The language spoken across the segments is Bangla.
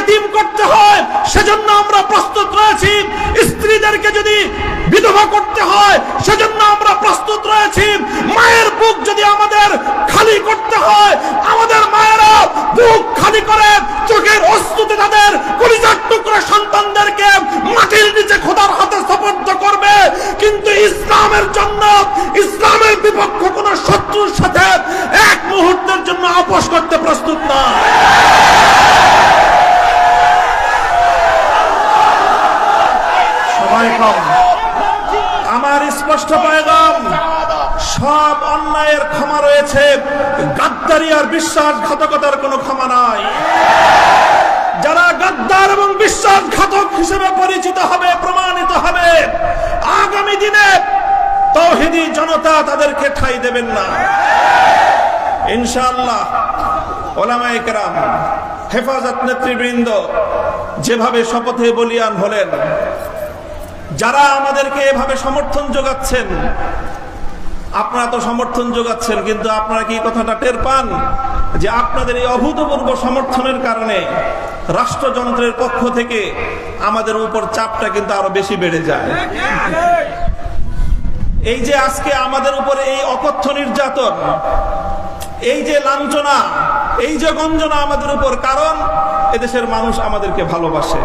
এতিম করতে হয়, সেজন্য আমরা প্রস্তুত রয়েছি। স্ত্রীদেরকে যদি বিধবা করতে হয়, সেজন্য আমরা প্রস্তুত রয়েছি। মায়ের বুক যদি আমাদের খালি করতে হয়, আমাদের মায়েরা বুক খালি করে চোখের অস্তুতে তাদের কলিজার টুকরো সন্তানদেরকে মাটির নিচে খোদার হাতে সপর্দ করবে। কিন্তু ইসলামের জন্য, ইসলামের বিপক্ষ কোন শত্রুর সাথে এক মুহূর্তের জন্য আপোষ করতে প্রস্তুত গাদ্দারি আর বিশ্বাসঘাতকতার কোনো ক্ষমা নাই। যারা গাদ্দার এবং বিশ্বাসঘাতক হিসেবে পরিচিত হবে, প্রমাণিত হবে, আগামী দিনে তৌহিদি জনতা তাদেরকে ঠাই দেবেন না। ইনশাআল্লাহ, ওলামায়ে কেরাম, হেফাজত নেতৃবৃন্দ যেভাবে শপথে বলিয়ান হলেন, যারা আমাদেরকে এভাবে সমর্থন যোগাচ্ছেন আপনারা তো সমর্থন যোগাচ্ছেন, কিন্তু আপনারা কি কথাটা টের পান? যে আপনাদের এই অভূতপূর্ব সমর্থনের কারণে রাষ্ট্রযন্ত্রের পক্ষ থেকে আমাদের উপর চাপটা কিন্তু আরও বেশি বেড়ে যায়। এই যে আজকে আমাদের উপরে এই অকথ্য নির্যাতন, এই যে লাঞ্ছনা, এই যে গঞ্জনা আমাদের উপর, কারণ এদেশের মানুষ আমাদেরকে ভালোবাসে।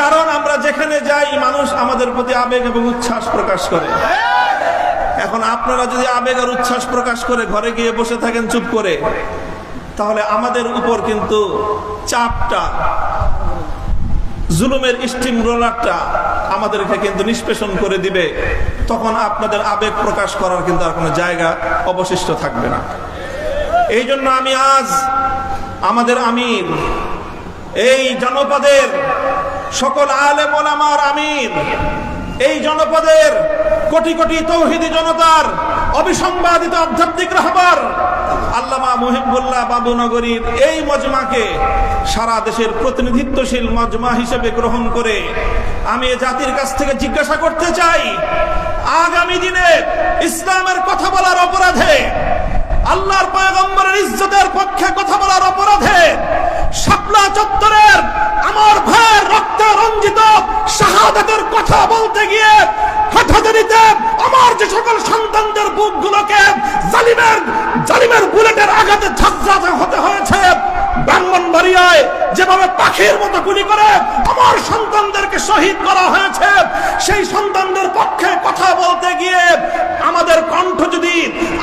কারণ আমরা যেখানে যাই, মানুষ আমাদের প্রতি আবেগ এবং উচ্ছ্বাস প্রকাশ করে। এখন আপনারা যদি আবেগ আর উচ্ছ্বাস প্রকাশ করে ঘরে গিয়ে বসে থাকেন চুপ করে, তাহলে আমাদের উপর কিন্তু চাপটা, জুলুমের স্টিম রোলারটা আমাদেরকে কিন্তু নিষ্পেষণ করে দিবে। তখন আপনাদের আবেগ প্রকাশ করার কিন্তু আর কোনো জায়গা অবশিষ্ট থাকবে না। এই জন্য আমি আজ আমাদের আমির, এই জনপদের সকল আলেম ওলামার আমির এই জনপদের কোটি কোটি তৌহিদি জনতার অবিসংবাদিত আধ্যাত্মিক রাহবার আল্লামা মুহিবুল্লাহ বাবুনগরীর এই মজমাকে সারা দেশের প্রতিনিধিত্বশীল মজমা হিসেবে গ্রহণ করে আমি জাতির কাছ থেকে জিজ্ঞাসা করতে চাই, আগামী দিনে ইসলামের কথা বলার অপরাধে, আল্লাহর পয়গম্বরের ইজ্জতের পক্ষে কথা বলার অপরাধে শাপলা চত্বরের যে সকল সন্তানদের বুকগুলোকে জালিমের জালিমের বুলেটের আঘাতে ঝাঁঝরা হতে হয়েছে যেভাবে পাখির মতো গুলি করে আমার সন্তানদেরকে শহীদ করা হয়েছে, সেই সন্তানদের পক্ষে কথা বলতে গিয়ে আমাদের কণ্ঠ যদি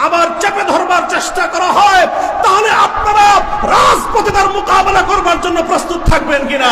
আবার চেপে ধরবার চেষ্টা করা হয়, তাহলে আপনারা রাজপথে তার মোকাবেলা করবার জন্য প্রস্তুত থাকবেন কিনা?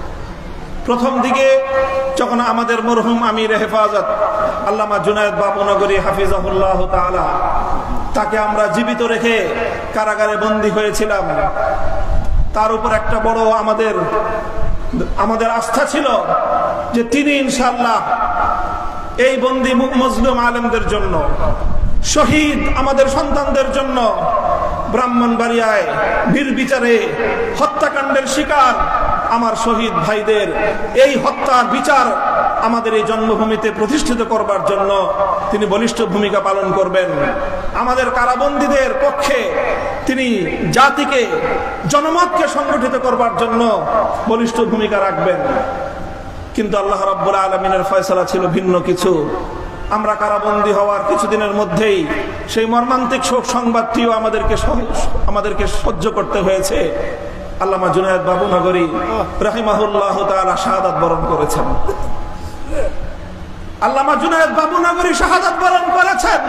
প্রথম দিকে যখন আমাদের মরহুম আমির হেফাজত আল্লামা জুনায়দ বাবুনগরী হাফিজাহুল্লাহ তাআলা, তাকে আমরা জীবিত রেখে কারাগারে বন্দী হয়েছিলাম। তার উপর একটা বড় আমাদের আমাদের আস্থা ছিল যে তিনি ইনশাল্লাহ এই বন্দি মজলুম আলেমদের জন্য, শহীদ আমাদের সন্তানদের জন্য ব্রাহ্মণবাড়িয়ায় বীর বিচারে হত্যাকাণ্ডের শিকার আমার শহীদ ভাইদের। এই হত্যার বিচার আমাদের এই জন্মভূমিতে প্রতিষ্ঠিত করবার জন্য তিনি বলিষ্ঠ ভূমিকা পালন করবেন। আমাদের কারাবন্দীদের পক্ষে তিনি জাতিকে, জনমতকে সংগঠিত করবার জন্য বলিষ্ঠ ভূমিকা রাখবেন। কিন্তু আল্লাহ রাব্বুল আলমিনের ফয়সলা ছিল ভিন্ন কিছু। আমরা কারাবন্দী হওয়ার কিছুদিনের মধ্যেই সেই মর্মান্তিক শোক সংবাদটিও আমাদেরকে আমাদেরকে সহ্য করতে হয়েছে। আল্লামা জুনায়দ বাবু নগরী রাহিমাহুল্লাহ তাআলা শাহাদাত বরণ করেছেন। আল্লামা জুনায়দ বাবু নগরী শাহাদাত বরণ করেছেন।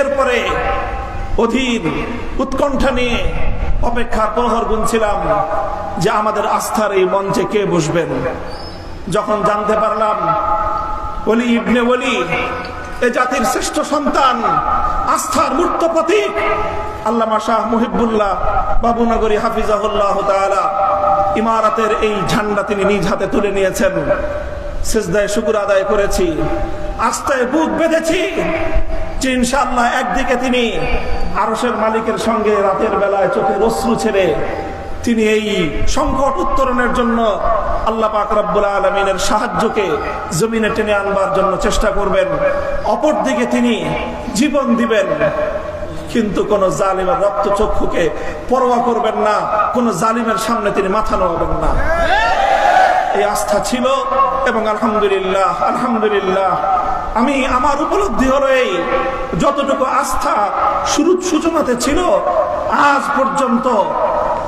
এরপরে অধীর উৎকণ্ঠা নিয়ে অপেক্ষার প্রহর গুনছিলাম যে আমাদের আস্থার এই মঞ্চে কে বসবেন? যখন জানতে পারলাম বলি ইবনে বলি এ জাতির শ্রেষ্ঠ সন্তান, আস্থার মূর্ত প্রতীক। আল্লামা শাহ মুহিবুল্লাহ বাবুনগরী হাফিজাহুল্লাহ তাআলা ইমারাতের এই ঝান্ডা তিনি নিজ হাতে তুলে নিয়েছেন। সেজদায় শুকুর আদায় করেছি, আস্থায় বুক বেঁধেছি যে ইনশাআল্লাহ একদিকে তিনি আরশের মালিকের সঙ্গে রাতের বেলায় চোখে অশ্রু ছেড়ে তিনি এই সংকট উত্তরণের জন্য আল্লাহ পাক রব্বুল আলমিনের সাহায্যকে জমিনে টেনে আনবার জন্য চেষ্টা করবেন। অপরদিকে তিনি জীবন দিবেন, কিন্তু কোন জালিমের রক্ত চক্ষুকে পরোয়া করবেন না, কোন জালিমের সামনে তিনি মাথা নোয়াবেন না। এই আস্থা ছিল এবং আলহামদুলিল্লাহ আলহামদুলিল্লাহ, আমি আমার উপলব্ধি হলো এই, যতটুকু আস্থা শুরু সূচনাতে ছিল, আজ পর্যন্ত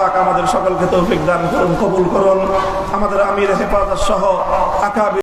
পাক আমাদের সকলকে তৌফিক দান করুন কবুল করুন। আমাদের আমির হেফাজত সহ আকাবি